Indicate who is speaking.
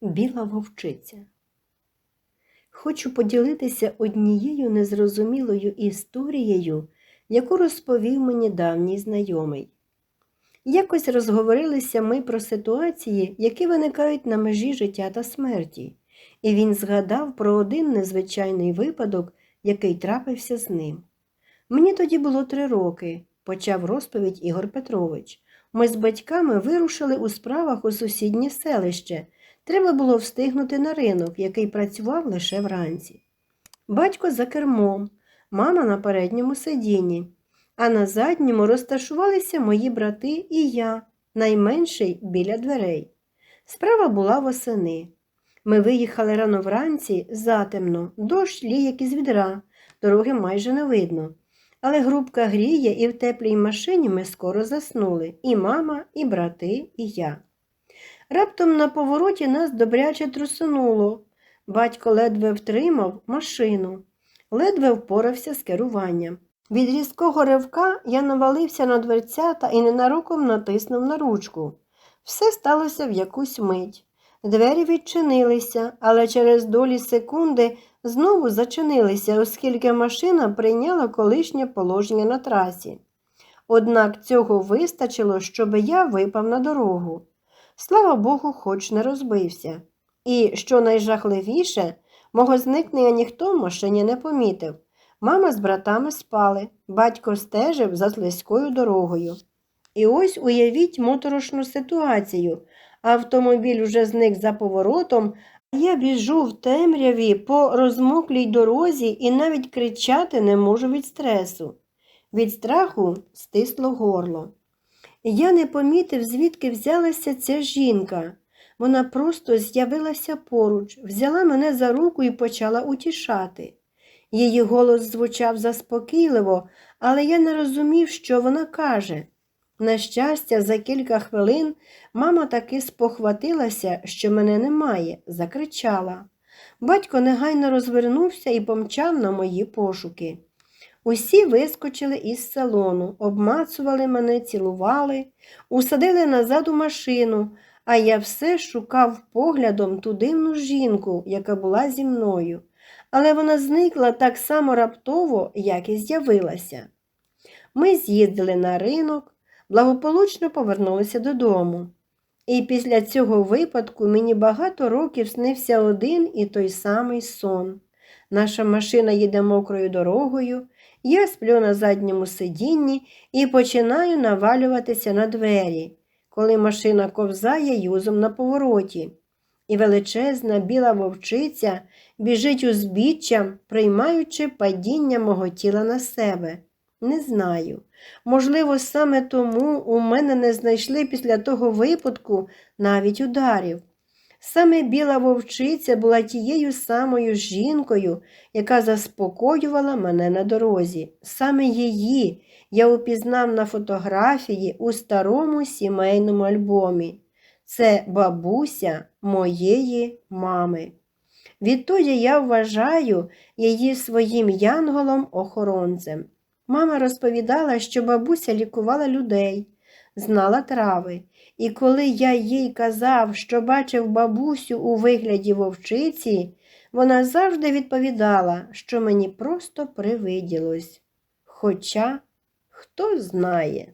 Speaker 1: Біла вовчиця. Хочу поділитися однією незрозумілою історією, яку розповів мені давній знайомий. Якось розговорилися ми про ситуації, які виникають на межі життя та смерті, і він згадав про один незвичайний випадок, який трапився з ним. Мені тоді було три роки, почав розповідь Ігор Петрович. Ми з батьками вирушили у справах у сусіднє селище. Треба було встигнути на ринок, який працював лише вранці. Батько за кермом, мама на передньому сидінні, а на задньому розташувалися мої брати і я, найменший біля дверей. Справа була восени. Ми виїхали рано вранці, затемно, дощ лє, як із відра, дороги майже не видно. Але грубка гріє, і в теплій машині ми скоро заснули і мама, і брати, і я. Раптом на повороті нас добряче трусунуло. Батько ледве втримав машину, ледве впорався з керуванням. Від різкого ривка я навалився на дверцята і ненароком натиснув на ручку. Все сталося в якусь мить. Двері відчинилися, але через долі секунди знову зачинилися, оскільки машина прийняла колишнє положення на трасі. Однак цього вистачило, щоб я випав на дорогу. Слава Богу, хоч не розбився. І, що найжахливіше, мого зникнення ніхто в машині не помітив. Мама з братами спали, батько стежив за слизькою дорогою. І ось уявіть моторошну ситуацію. Автомобіль уже зник за поворотом, а я біжу в темряві по розмоклій дорозі і навіть кричати не можу від стресу. Від страху стисло горло. Я не помітив, звідки взялася ця жінка. Вона просто з'явилася поруч, взяла мене за руку і почала утішати. Її голос звучав заспокійливо, але я не розумів, що вона каже. На щастя, за кілька хвилин мама таки спохватилася, що мене немає, закричала. Батько негайно розвернувся і помчав на мої пошуки. Усі вискочили із салону, обмацували мене, цілували, усадили назад у машину, а я все шукав поглядом ту дивну жінку, яка була зі мною. Але вона зникла так само раптово, як і з'явилася. Ми з'їздили на ринок, благополучно повернулися додому. І після цього випадку мені багато років снився один і той самий сон. Наша машина їде мокрою дорогою, я сплю на задньому сидінні і починаю навалюватися на двері, коли машина ковзає юзом на повороті. І величезна біла вовчиця біжить узбіччям, приймаючи падіння мого тіла на себе. Не знаю. Можливо, саме тому у мене не знайшли після того випадку навіть ударів. Саме біла вовчиця була тією самою жінкою, яка заспокоювала мене на дорозі. Саме її я упізнав на фотографії у старому сімейному альбомі. Це бабуся моєї мами. Відтоді я вважаю її своїм янголом-охоронцем. Мама розповідала, що бабуся лікувала людей, знала трави, і коли я їй казав, що бачив бабусю у вигляді вовчиці, вона завжди відповідала, що мені просто привиділось. Хоча хто знає.